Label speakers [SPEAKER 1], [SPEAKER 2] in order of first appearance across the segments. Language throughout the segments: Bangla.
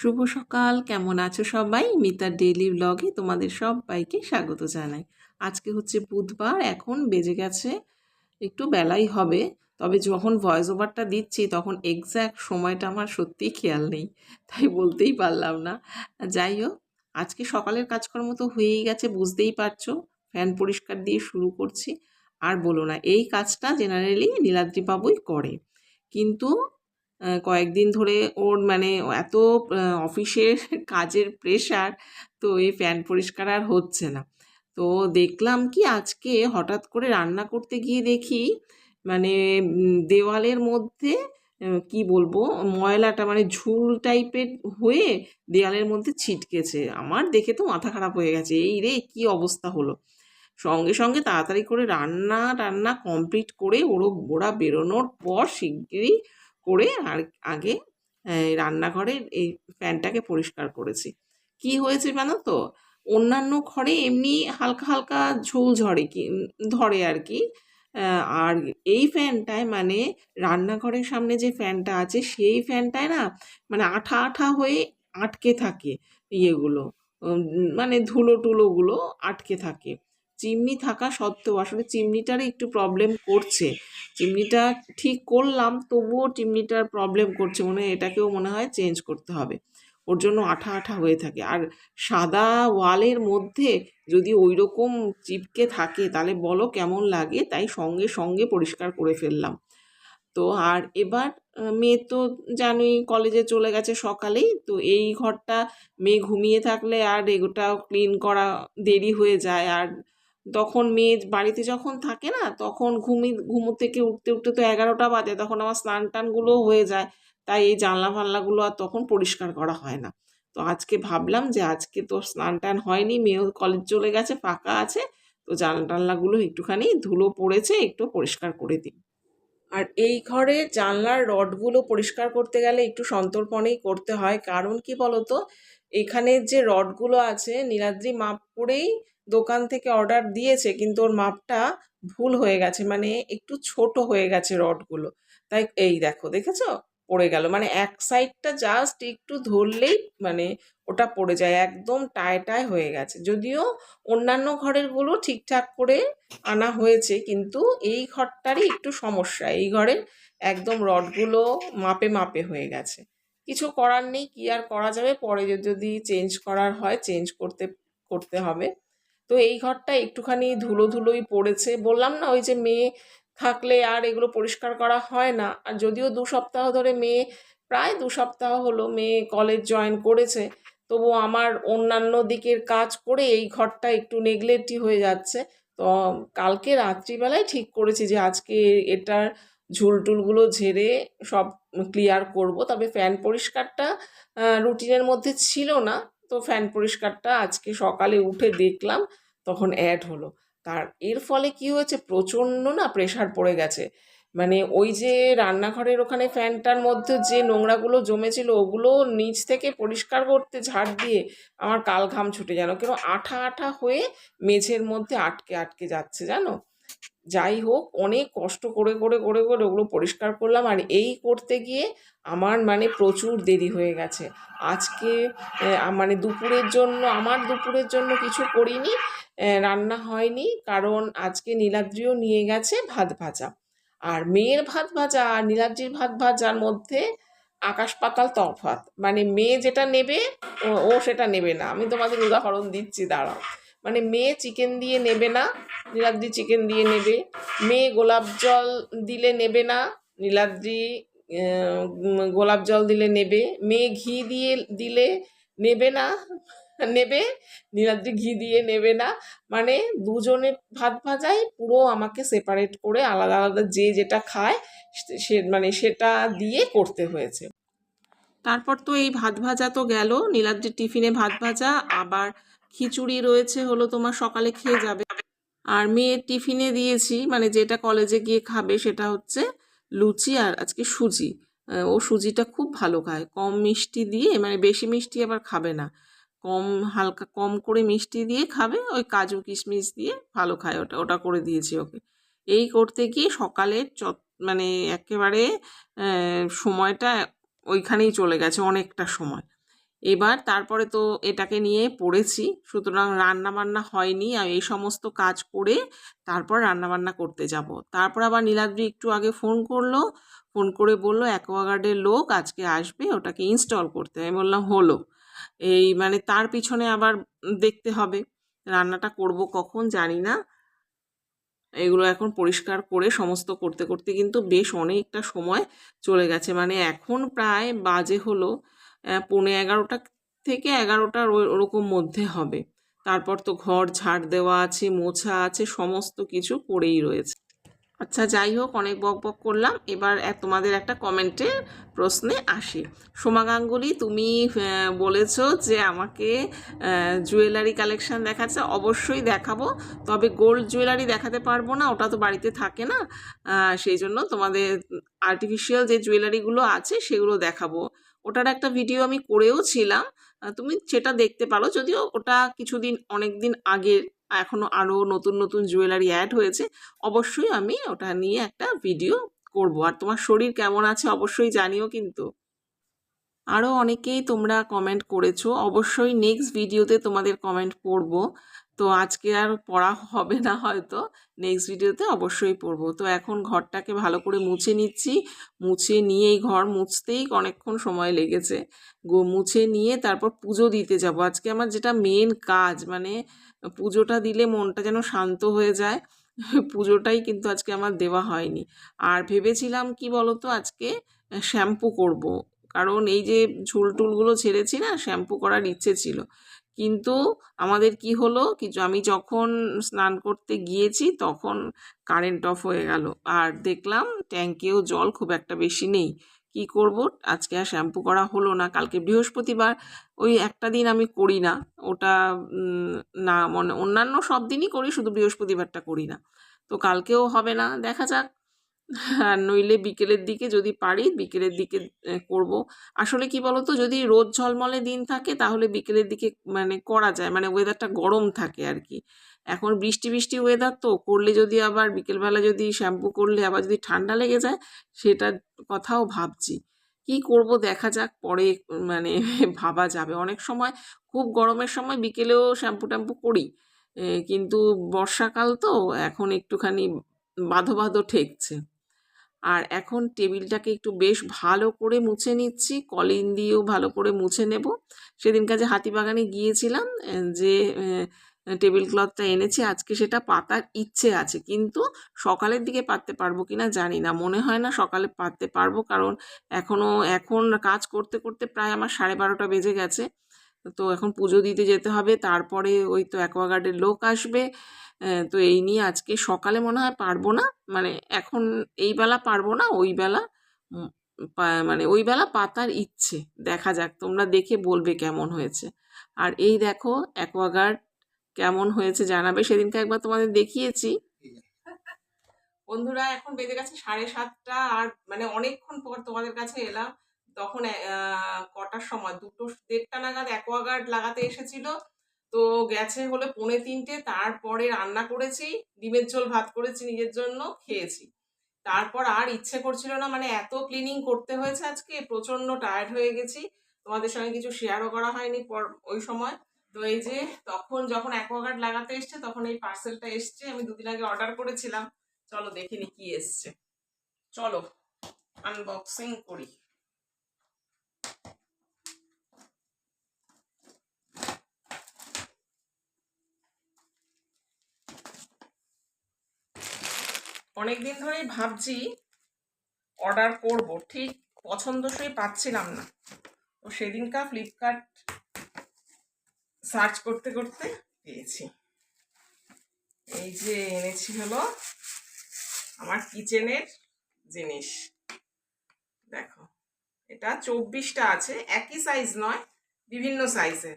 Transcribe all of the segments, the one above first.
[SPEAKER 1] শুভ সকাল। কেমন আছো সবাই? মিতার ডেইলি ব্লগে তোমাদের সবাইকে স্বাগত জানাই। আজকে হচ্ছে বুধবার, এখন বেজে গেছে, একটু বেলাই হবে। তবে যখন ভয়েস ওভারটা দিচ্ছি, তখন এক্স্যাক্ট সময়টা আমার সত্যিই খেয়াল নেই, তাই বলতেই পারলাম না। যাই হোক, আজকে সকালের কাজকর্ম তো হয়েই গেছে, বুঝতেই পারছ। ফ্যান পরিষ্কার দিয়ে শুরু করছি। আর বলো না, এই কাজটা জেনারেলি নীলাদ্রি বাবুই করে। কিন্তু কয়েকদিন ধরে ওর মানে এত অফিসের কাজের প্রেশার তো এই ফ্যান পরিষ্কার আর হচ্ছে না। তো দেখলাম কি আজকে হঠাৎ করে রান্না করতে গিয়ে দেখি মানে দেওয়ালের মধ্যে কি বলব, ময়লাটা মানে ঝুল টাইপের হয়ে দেওয়ালের মধ্যে ছিটকেছে। আমার দেখে তো মাথা খারাপ হয়ে গেছে, এই রে, কি অবস্থা হলো? সঙ্গে সঙ্গে তাড়াতাড়ি করে রান্না টান্না কমপ্লিট করে ওরও ওরা বেরোনোর পর শিগগিরই করে আর আগে রান্নাঘরের এই ফ্যানটাকে পরিষ্কার করেছি। কি হয়েছে জানো তো? অন্যান্য ঘরে এমনি হালকা হালকা ঝোল ঝরে কি, ধরে আর কি। আর এই ফ্যানটায় মানে রান্নাঘরের সামনে যে ফ্যানটা আছে, সেই ফ্যানটায় না মানে আঠা আঠা হয়ে আটকে থাকে ইয়েগুলো। মানে ধুলো টুলোগুলো আটকে থাকে। চিমনি থাকা সত্ত্বেও আসলে চিমনিটারই একটু প্রবলেম করছে। চিমনিটা ঠিক করলাম, তবুও চিমনিটার প্রবলেম করছে মনে হয়, এটাকেও মনে হয় চেঞ্জ করতে হবে। ওর জন্য আঠা আঠা হয়ে থাকে। আর সাদা ওয়ালের মধ্যে যদি ওই রকম চিপকে থাকে, তাহলে বলো কেমন লাগে? তাই সঙ্গে সঙ্গে পরিষ্কার করে ফেললাম। তো আর এবার মেয়ে তো জানোই কলেজে চলে গেছে সকালেই, তো এই ঘরটা মেয়ে ঘুমিয়ে থাকলে আর এগোটাও ক্লিন করা দেরি হয়ে যায়। আর তখন মেয়ে বাড়িতে যখন থাকে না, তখন ঘুমি ঘুমো থেকে উঠতে উঠতে তো এগারোটা বাজে, তখন আমার স্নান টানগুলোও হয়ে যায়। তাই এই জানলা ফানলাগুলো আর তখন পরিষ্কার করা হয় না। তো আজকে ভাবলাম যে আজকে তো স্নান টান হয়নি, মেয়েও কলেজ চলে গেছে, ফাঁকা আছে, তো জানলা টানলাগুলো একটুখানি ধুলো পড়েছে, একটু পরিষ্কার করে দিই। আর এই ঘরে জানলার রডগুলো পরিষ্কার করতে গেলে একটু সন্তর্পণেই করতে হয়। কারণ কি বলতো? এখানে যে রডগুলো আছে, নীলাদ্রি মাপ করেই দোকান থেকে অর্ডার দিয়েছে, কিন্তু ওর মাপটা ভুল হয়ে গেছে মানে একটু ছোট হয়ে গেছে রডগুলো। তাই এই দেখো, দেখেছ? পড়ে গেল। মানে এক সাইডটা জাস্ট একটু ধরলেই মানে ওটা পড়ে যায়, একদম টায় হয়ে গেছে। যদিও অন্যান্য ঘরেরগুলো ঠিকঠাক করে আনা হয়েছে, কিন্তু এই ঘরটারই একটু সমস্যা। এই ঘরের একদম রডগুলো মাপে মাপে হয়ে গেছে। কিছু করার নেই, কি আর করা যাবে? পরে যদি চেঞ্জ করার হয় চেঞ্জ করতে করতে হবে। তো এই ঘরটা একটুখানি ধুলো ধুলোই পড়েছে। বললাম না, ওই যে মেয়ে থাকলে আর এগুলো পরিষ্কার করা হয় না। আর যদিও দু সপ্তাহ ধরে মেয়ে, প্রায় দু সপ্তাহ হলো মেয়ে কলেজ জয়েন করেছে তবু আমার অন্যান্য দিকের কাজ করে এই ঘরটা একটু নেগলেক্টই হয়ে যাচ্ছে। তো কালকে রাত্রিবেলায় ঠিক করেছি যে আজকে এটার ঝুলটুলগুলো ঝেড়ে সব ক্লিয়ার করব। তবে ফ্যান পরিষ্কারটা রুটিনের মধ্যে ছিল না। তো ফ্যান পরিষ্কারটা আজকে সকালে উঠে দেখলাম, তখন অ্যাড হলো। তার এর ফলে কি হয়েছে? প্রচণ্ড না প্রেশার পড়ে গেছে। মানে ওই যে রান্নাঘরের ওখানে ফ্যানটার মধ্যে যে নোংরাগুলো জমেছিল, ওগুলো নিচ থেকে পরিষ্কার করতে ঝাড় দিয়ে আমার কাল ঘাম ছুটে যেন কেন আঠা আঠা হয়ে মেঝের মধ্যে আটকে আটকে যাচ্ছে, জানো? যাই হোক, অনেক কষ্ট করে করে করে করে ওগুলো পরিষ্কার করলাম আর এই করতে গিয়ে আমার মানে প্রচুর দেরি হয়ে গেছে। আজকে মানে দুপুরের জন্য, আমার দুপুরের জন্য কিছু করিনি রান্না হয়নি কারণ আজকে নীলাদ্রিও নিয়ে গেছে ভাত ভাজা। আর মেয়ের ভাত ভাজা আর নীলাদ্রির ভাত ভাজার মধ্যে আকাশ পাতাল তফাৎ। মানে মেয়ে যেটা নেবে ও সেটা নেবে না। আমি তোমাদের উদাহরণ দিচ্ছি, দাঁড়াও। মানে মেয়ে চিকেন দিয়ে নেবে না, নীলাদ্রি চিকেন দিয়ে নেবে। মেয়ে গোলাপ জল দিলে নেবে না, নীলাদ্রি গোলাপ জল দিলে নেবে। মেয়ে ঘি দিয়ে দিলে নেবে না, নেবে, নীলাদ্রি ঘি দিয়ে নেবে না। মানে দুজনে ভাত ভাজাই পুরো আমাকে সেপারেট করে আলাদা আলাদা যে যেটা খায়, সে- সে মানে সেটা দিয়ে করতে হয়েছে। তারপর তো এই ভাত ভাজা তো গেল নীলাদ্রির টিফিনে ভাত ভাজা, আবার খিচুড়ি রয়েছে, হলো তোমার সকালে খেয়ে যাবে। আর মেয়ের টিফিনে দিয়েছি মানে যেটা কলেজে গিয়ে খাবে সেটা হচ্ছে লুচি আর আজকে সুজি। ও সুজিটা খুব ভালো খায়। কম মিষ্টি দিয়ে মানে বেশি মিষ্টি আবার খাবে না। কম হালকা, কম করে মিষ্টি দিয়ে খাবে, ওই কাজু কিশমিশ দিয়ে ভালো খায় ওটা ওটা করে দিয়েছি ওকে। এই করতে গিয়ে সকালে চট মানে একেবারে সময়টা ওইখানেই চলে গেছে, অনেকটা সময়। এবার তারপরে তো এটাকে নিয়ে পড়েছি। সুতরাং রান্না বান্না হয়নি। আর এই সমস্ত কাজ করে তারপর রান্না বান্না করতে যাব। তারপর আবার নীলাদ্রি একটু আগে ফোন করল। ফোন করে বলল, অ্যাকোয়াগার্ডের লোক আজকে আসবে, ওটাকে ইনস্টল করতে। আমি বললাম, হলো। এই মানে তার পিছনে আবার দেখতে হবে, রান্নাটা করব কখন জানি না। এগুলো এখন পরিষ্কার করে সমস্ত করতে করতে কিন্তু বেশ অনেকটা সময় চলে গেছে। মানে এখন প্রায় বাজে হলো। পৌনে এগারোটা থেকে এগারোটার ওরকম মধ্যে হবে। তারপর তো ঘর, ঝাড় দেওয়া আছে, মোছা আছে, সমস্ত কিছু পড়েই রয়েছে। আচ্ছা যাই হোক, অনেক বক বক করলাম। এবার তোমাদের একটা কমেন্টের প্রশ্নে আসি। সোমা গাঙ্গুলি, তুমি বলেছ যে আমাকে জুয়েলারি কালেকশন দেখাচ্ছে, অবশ্যই দেখাবো। তবে গোল্ড জুয়েলারি দেখাতে পারব না, ওটা তো বাড়িতে থাকে না। সেই জন্য তোমাদের আর্টিফিশিয়াল যে জুয়েলারিগুলো আছে, সেগুলো দেখাবো। ওটার একটা ভিডিও আমি করেও ছিলাম। তুমি সেটা দেখতে পারো। যদিও ওটা কিছুদিন অনেক দিন আগের এখনও আরও নতুন নতুন জুয়েলারি অ্যাড হয়েছে, অবশ্যই আমি ওটা নিয়ে একটা ভিডিও করব। আর তোমার শরীর কেমন আছে অবশ্যই জানিও কিন্তু। আরও অনেকেই তোমরা কমেন্ট করেছ। অবশ্যই নেক্সট ভিডিওতে তোমাদের কমেন্ট পড়ব তো আজকে আর পড়া হবে না হয়তো। নেক্সট ভিডিওতে অবশ্যই পড়ব। তো এখন ঘরটাকে ভালো করে মুছে নিচ্ছি। মুছে নিয়ে এই ঘর মুছতেই অনেকক্ষণ সময় লেগেছে। গো, মুছে নিয়ে তারপর পুজো দিতে যাব। আজকে আমার যেটা মেন কাজ মানে পুজোটা দিলে মনটা যেন শান্ত হয়ে যায়, পুজোটাই কিন্তু আজকে আমার দেওয়া হয়নি। আর ভেবেছিলাম কি বলতো, আজকে শ্যাম্পু করব। কারণ এই যে ঝুল টুলগুলো ছেড়েছি না, শ্যাম্পু করার ইচ্ছে ছিল। কিন্তু আমাদের কি হলো কিছু আমি যখন স্নান করতে গিয়েছি তখন কারেন্ট অফ হয়ে গেল। আর দেখলাম ট্যাঙ্কেও জল খুব একটা বেশি নেই। কি করব? আজকে আর শ্যাম্পু করা হলো না। কালকে বৃহস্পতিবার ওই একটা দিন আমি করি না। ওটা না, মনে, অন্যান্য সব দিনই করি, শুধু বৃহস্পতিবারটা করি না। তো কালকেও হবে না। দেখা যাক। আর নইলে বিকেলের দিকে যদি পারি বিকেলের দিকে করব। আসলে কি বলতো, যদি রোদ ঝলমলে দিন থাকে তাহলে বিকেলের দিকে মানে করা যায় মানে ওয়েদারটা গরম থাকে আর কি এখন বৃষ্টি বৃষ্টি ওয়েদার তো, করলে যদি আবার বিকেলবেলা যদি শ্যাম্পু করলে আবার যদি ঠান্ডা লেগে যায়, সেটার কথাও ভাবছি। কি করব দেখা যাক, পরে মানে ভাবা যাবে। অনেক সময়, খুব গরমের সময় বিকেলেও শ্যাম্পু ট্যাম্পু করি কিন্তু বর্ষাকাল তো এখন একটুখানি বাঁধো বাঁধো ঠেকছে। আর এখন টেবিলটাকে একটু বেশ ভালো করে মুছে নিচ্ছি, কলিন দিয়েও ভালো করে মুছে নেব। সেদিনকার যে হাতিবাগানে গিয়েছিলাম যে টেবিল ক্লথটা এনেছি, আজকে সেটা পাতার ইচ্ছে আছে, কিন্তু সকালের দিকে পাততে পারব কিনা জানি না। মনে হয় না সকালে পাততে পারব, কারণ এখনও এখন কাজ করতে করতে প্রায় আমার সাড়ে বারোটা বেজে গেছে। তো এখন পুজো দিতে যেতে হবে। তারপরে ওই তো অ্যাকোয়াগার্ডের লোক আসবে। তো এই নিয়ে আজকে সকালে মনে হয় পারব না। মানে এখন এই বেলা পারব না, ওই বেলা মানে ওই বেলা পাতার ইচ্ছে। দেখা যাক, তোমরা দেখে বলবে কেমন হয়েছে। আর এই দেখো অ্যাকোয়াগার্ড কেমন হয়েছে জানাবে। সেদিনকে একবার তোমাদের দেখিয়েছি। বন্ধুরা, এখন বেজে গেছে সাড়ে সাতটা। আর মানে অনেকক্ষণ পর তোমাদের কাছে এলাম। তখন কটার সময়? দুটো, দেড়টা নাগাদ অ্যাকোয়াগার্ড লাগাতে এসেছিল। তো গেছে হলে পৌনে তিনটে, তারপরে রান্না করেছি, ডিমের ঝোল, ভাত করেছি, নিজের জন্য খেয়েছি। তারপর আর ইচ্ছে করছিল না মানে এত ক্লিনিং করতে হয়েছে আজকে প্রচণ্ড টায়ার্ড হয়ে গেছি। তোমাদের সঙ্গে কিছু শেয়ারও করা হয়নি পর, ওই সময়। তো এই যে, তখন যখন অ্যাকোয়াগার্ড লাগাতে এসছে, তখন এই পার্সেলটা এসছে, আমি দুদিন আগে অর্ডার করেছিলাম। চলো দেখিনি কি এসছে। চলো আনবক্সিং করি। অনেকদিন ধরেই ভাবছি অর্ডার করব। ঠিক পছন্দসই পাচ্ছিলাম না। তো সেদিনকার ফ্লিপকার্ট সার্চ করতে করতে পেয়েছি। এই যে এনেছি হলো আমার কিচেনের জিনিস। দেখো, এটা চব্বিশটা আছে, একই সাইজ নয়, বিভিন্ন সাইজের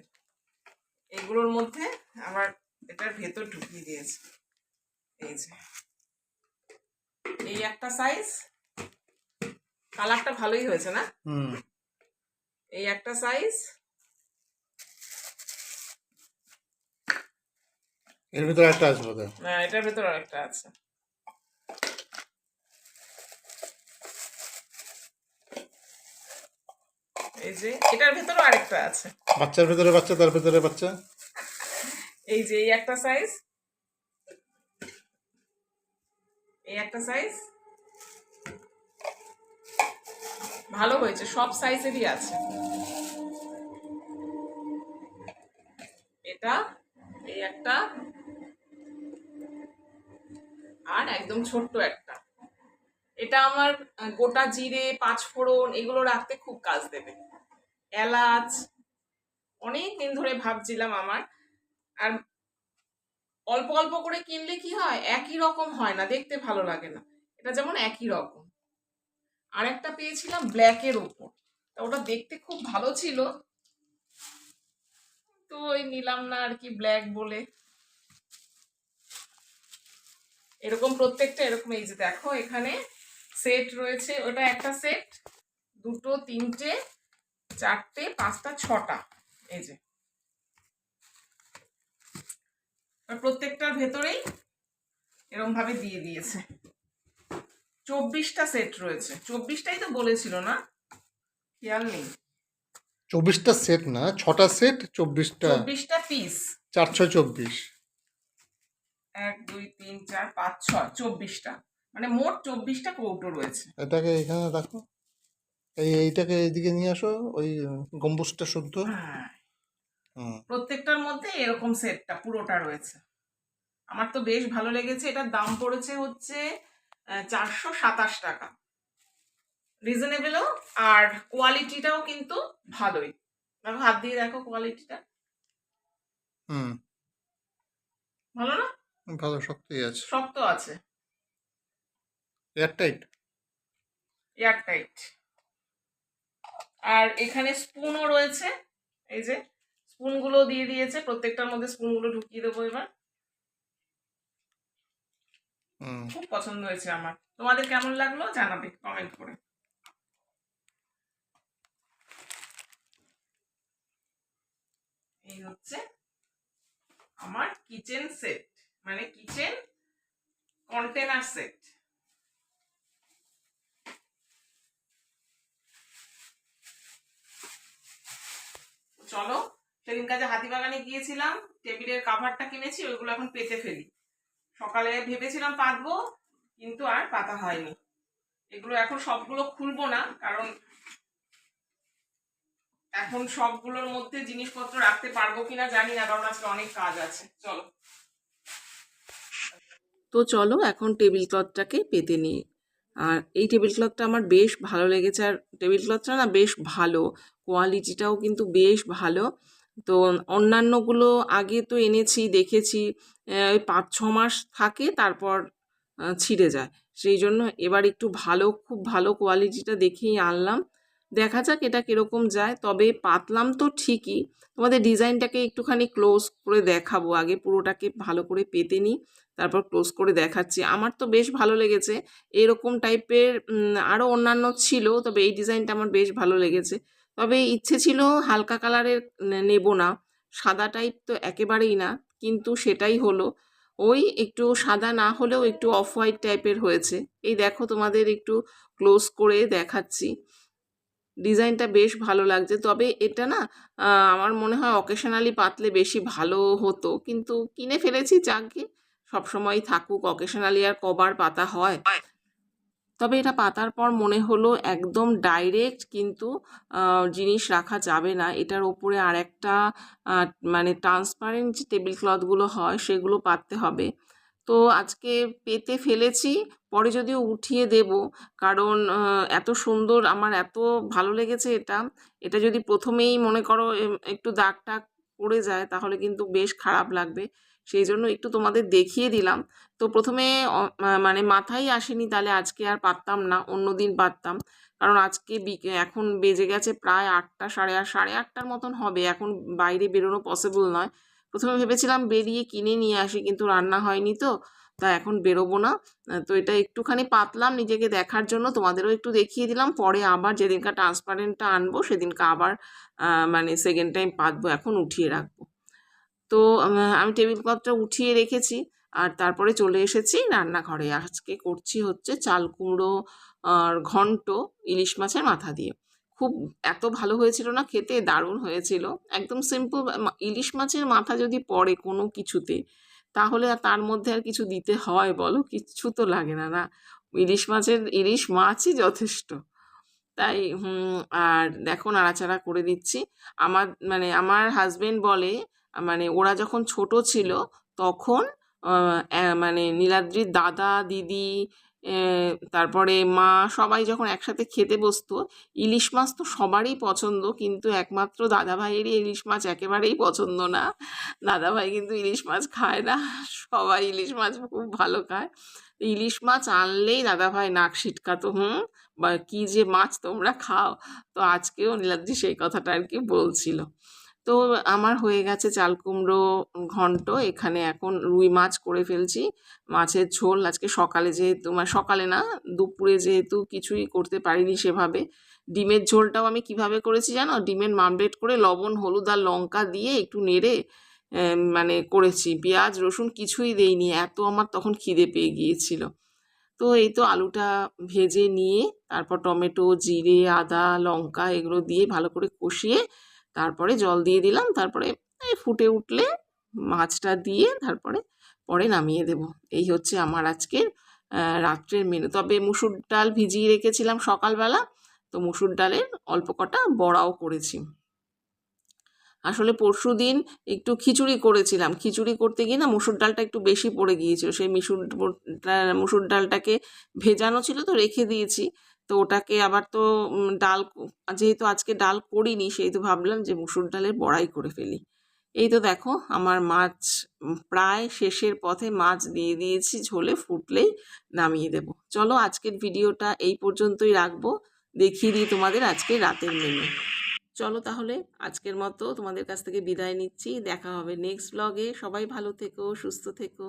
[SPEAKER 1] এগুলোর মধ্যে আমার এটার ভেতর ঢুকিয়ে দিয়েছে। এই যে। এই একটা সাইজ কালারটা ভালোই হয়েছে না? এই একটা সাইজ
[SPEAKER 2] এর ভিতরে একটা আছে
[SPEAKER 1] না এটার ভেতর আরেকটা আছে। এই যে এটার ভেতরেও আরেকটা আছে।
[SPEAKER 2] বাচ্চার ভেতরে বাচ্চা তার ভেতরে বাচ্চা?
[SPEAKER 1] এই যে এই একটা সাইজ এই একটা সাইজ ভালো হয়েছে, সব সাইজেরই আছে। এটা, এই একটা, আর একদম ছোট্ট একটা। এটা আমার গোটা জিরে, পাঁচ ফোড়ন, এগুলো রাখতে খুব কাজ দেবে। এলাচ, অনেক দিন ধরে ভাবছিলাম আমার। আর অল্প অল্প করে কিনলে কি হয়? একই রকম হয় না, দেখতে ভালো লাগে না। এটা যেমন একই রকম। আর একটা পেয়েছিলাম ব্ল্যাকের ওপর তা ওটা দেখতে খুব ভালো ছিল। তো ওই নিলাম না আর কি ব্ল্যাক বলে। এরকম প্রত্যেকটা এরকম, এই যে দেখো এখানে সেট রয়েছে। ওটা একটা সেট দুটো, তিনটে, চারটে, পাঁচটা, ছটা, এই যে আর প্রত্যেকটার ভেতরেই এরকম ভাবে দিয়ে দিয়েছে। চব্বিশটা সেট রয়েছে। চব্বিশটাই তো বলেছিল না? খেয়াল নেই।
[SPEAKER 2] চব্বিশটা সেট না ছটা সেট চব্বিশটা
[SPEAKER 1] চব্বিশটা পিস
[SPEAKER 2] চার ছয় চব্বিশ।
[SPEAKER 1] এক দুই তিন চার পাঁচ ছয় চব্বিশটা। মানে মোট চব্বিশটা কৌটো রয়েছে।
[SPEAKER 2] এটাকে এখানে দেখো এই এইটাকে এইদিকে নিয়ে আসো ওই গম্বুজটা শুদ্ধ।
[SPEAKER 1] হ্যাঁ। প্রত্যেকটার মধ্যে এরকম সেটটা পুরোটা রয়েছে। আমার তো বেশ ভালো লেগেছে। এটার দাম পড়েছে হচ্ছে চারশো সাতাশ টাকা। রিজনেবলও আর কোয়ালিটিটাও কিন্তু ভালোই। দেখো হাত দিয়ে দেখো কোয়ালিটিটা।
[SPEAKER 2] হুম।
[SPEAKER 1] ভালো না?
[SPEAKER 2] ভালো শক্তই আছে।
[SPEAKER 1] শক্ত আছে।
[SPEAKER 2] এয়ারটাইট?
[SPEAKER 1] এয়ারটাইট। আর এখানে স্পুনও রয়েছে। এই যে স্পুনগুলো দিয়ে দিয়েছে প্রত্যেকটার মধ্যে স্পুনগুলো ঢুকিয়ে দেবো এবার। খুব পছন্দ হয়েছে আমার। তোমাদের কেমন লাগল জানাবে কমেন্ট করে। এই হচ্ছে আমার কিচেন সেট মানে কিচেন কন্টেনার সেট চলো সেদিন কাজে হাতিবাগানে গিয়েছিলাম, টেবিলের কাভারটা কিনেছি, ওইগুলো এখন পেতে ফেলি। সকালে ভেবেছিলাম পাতবো, কিন্তু আর পাতা হয়নি। এগুলো এখন সবগুলো খুলবো না, কারণ এখন সবগুলোর মধ্যে জিনিসপত্র রাখতে পারব কিনা জানি না, কারণ আজকে অনেক কাজ আছে। চলো। তো চলো, এখন টেবিল ক্লথটাকে পেতে নিই। আর এই টেবিল ক্লথটা আমার বেশ ভালো লেগেছে, আর টেবিল ক্লথটা না বেশ ভালো কোয়ালিটিটাও কিন্তু বেশ ভালো। তো অন্যান্যগুলো আগে তো এনেছি, দেখেছি ওই পাঁচ, ছ মাস থাকে, তারপর ছিঁড়ে যায়। সেই জন্য এবার একটু ভালো, খুব ভালো কোয়ালিটিটা দেখেই আনলাম। দেখা যাক এটা কীরকম যায়, তবে পাতলাম তো ঠিকই। তোমাদের ডিজাইনটাকে একটুখানি ক্লোজ করে দেখাবো, আগে পুরোটাকে ভালো করে পেতে নিই, তারপর ক্লোজ করে দেখাচ্ছি। আমার তো বেশ ভালো লেগেছে, এরকম টাইপের আরও অন্যান্য ছিল, তবে এই ডিজাইনটা আমার বেশ ভালো লেগেছে। তবে ইচ্ছে ছিল হালকা কালারের নেব না। সাদা টাইপ তো একেবারেই না, কিন্তু সেটাই হলো। ওই একটু সাদা না হলেও একটু অফ হোয়াইট টাইপের হয়েছে। এই দেখো তোমাদের একটু ক্লোজ করে দেখাচ্ছি। ডিজাইনটা বেশ ভালো লাগছে, তবে এটা না আমার মনে হয় অকেশনালি পাতলে বেশি ভালো হতো। কিন্তু কিনে ফেলেছি, যাকে সবসময় থাকুক অকেশনালি আর কবার পাতা হয়। তবে এটা পাতার পর মনে হলো একদম ডাইরেক্ট কিন্তু জিনিস রাখা যাবে না। এটার ওপরে আর একটা মানে ট্রান্সপারেন্ট যে টেবিল ক্লথগুলো হয় সেগুলো পাততে হবে। তো আজকে পেতে ফেলেছি, পরে যদিও উঠিয়ে দেব, কারণ এত সুন্দর, আমার এত ভালো লেগেছে এটা। এটা যদি প্রথমেই মনে করো একটু দাগ টাগ পড়ে যায়, তাহলে কিন্তু বেশ খারাপ লাগবে। সেই জন্য একটু তোমাদের দেখিয়ে দিলাম। তো প্রথমে মানে মাথায় আসেনি তাহলে আজকে আর পারতাম না, অন্য দিন পারতাম। কারণ আজকে এখন বেজে গেছে প্রায় আটটা, সাড়ে আট, সাড়ে আটটার মতন হবে, এখন বাইরে বেরোনো পসিবল নয়। প্রথমে ভেবেছিলাম বেরিয়ে কিনে নিয়ে আসি, কিন্তু রান্না হয়নি তো, তা এখন বেরোবো না। তো এটা একটুখানি পাতলাম, নিজেকে দেখার জন্য তোমাদেরও একটু দেখিয়ে দিলাম, পরে আবার যেদিনকা ট্রান্সপারেন্টটা আনব, সেদিনকা আবার মানে সেকেন্ড টাইম পাতবো, এখন উঠিয়ে রাখব। তো আমি টেবিল ক্লথটা উঠিয়ে রেখেছি। আর তারপরে চলে এসেছি রান্নাঘরে। আজকে করছি হচ্ছে চাল কুমড়ো আর ঘন্ট, ইলিশ মাছের মাথা দিয়ে। খুব এত ভালো হয়েছিল না, খেতে দারুণ হয়েছিল। একদম সিম্পল ইলিশ মাছের মাথা যদি পড়ে কোনো কিছুতে, তাহলে আর তার মধ্যে আর কিছু দিতে হয় বলো? কিচ্ছু তো লাগে না না? ইলিশ মাছের, ইলিশ মাছই যথেষ্ট। তাই আর দেখো নাড়াচাড়া করে দিচ্ছি। আমার মানে আমার হাজবেন্ড বলে মানে ওরা যখন ছোট ছিল, তখন মানে নীলাদ্রির দাদা, দিদি তারপরে মা সবাই যখন একসাথে খেতে বসতো, ইলিশ মাছ তো সবারই পছন্দ, কিন্তু একমাত্র দাদা ভাইয়েরই ইলিশ মাছ একেবারেই পছন্দ না। দাদা ভাই কিন্তু ইলিশ মাছ খায় না, সবাই ইলিশ মাছ খুব ভালো খায়। ইলিশ মাছ আনলেই দাদা ভাই নাক সিটকাতো, হুম, বা কি যে মাছ তোমরা খাও? তো আজকেও নীলাদ্রি সেই কথাটা আর কি বলছিল। তো আমার হয়ে গেছে চাল কুমড়ো ঘন্ট। এখানে এখন রুই মাছ করে ফেলছি। মাছের ঝোল আজকে সকালে যেহেতু মানে সকালে না, দুপুরে যেহেতু কিছুই করতে পারিনি সেভাবে। ডিমের ঝোলটাও আমি কীভাবে করেছি জানো? ডিমের মামলেট করে লবণ, হলুদ আর লঙ্কা দিয়ে একটু নেড়ে মানে করেছি। পেঁয়াজ, রসুন কিছুই দেইনি, এত আমার তখন খিদে পেয়ে গিয়েছিল। তো এই তো আলুটা ভেজে নিয়ে, তারপর টমেটো, জিরে, আদা, লঙ্কা এগুলো দিয়ে ভালো করে কষিয়ে তারপরে জল দিয়ে দিলাম, তারপরে ফুটে উঠলে মাছটা দিয়ে তারপরে পরে নামিয়ে দেব। এই হচ্ছে আমার আজকের রাত্রের মেনু তবে মুসুর ডাল ভিজিয়ে রেখেছিলাম সকালবেলা, তো মুসুর ডালের অল্প কটা বড়াও করেছি। আসলে পরশু দিন একটু খিচুড়ি করেছিলাম। খিচুড়ি করতে গিয়ে না মুসুর ডালটা একটু বেশি পড়ে গিয়েছিল। সেই মিসুর ডা- মুসুর ডালটাকে ভেজানো ছিল তো রেখে দিয়েছি। তো ওটাকে আবার তো ডাল যেহেতু আজকে ডাল করিনি সেহেতু ভাবলাম যে মুসুর ডালের বড়াই করে ফেলি। এই তো দেখো, আমার মাছ প্রায় শেষের পথে মাছ দিয়ে দিয়েছি, ঝোলে ফুটলেই নামিয়ে দেব। চলো আজকের ভিডিওটা এই পর্যন্তই রাখব, দেখিয়ে দিই তোমাদের আজকে রাতের মেনু চলো তাহলে আজকের মতো তোমাদের কাছ থেকে বিদায় নিচ্ছি, দেখা হবে নেক্সট ব্লগে সবাই ভালো থেকো, সুস্থ থেকো।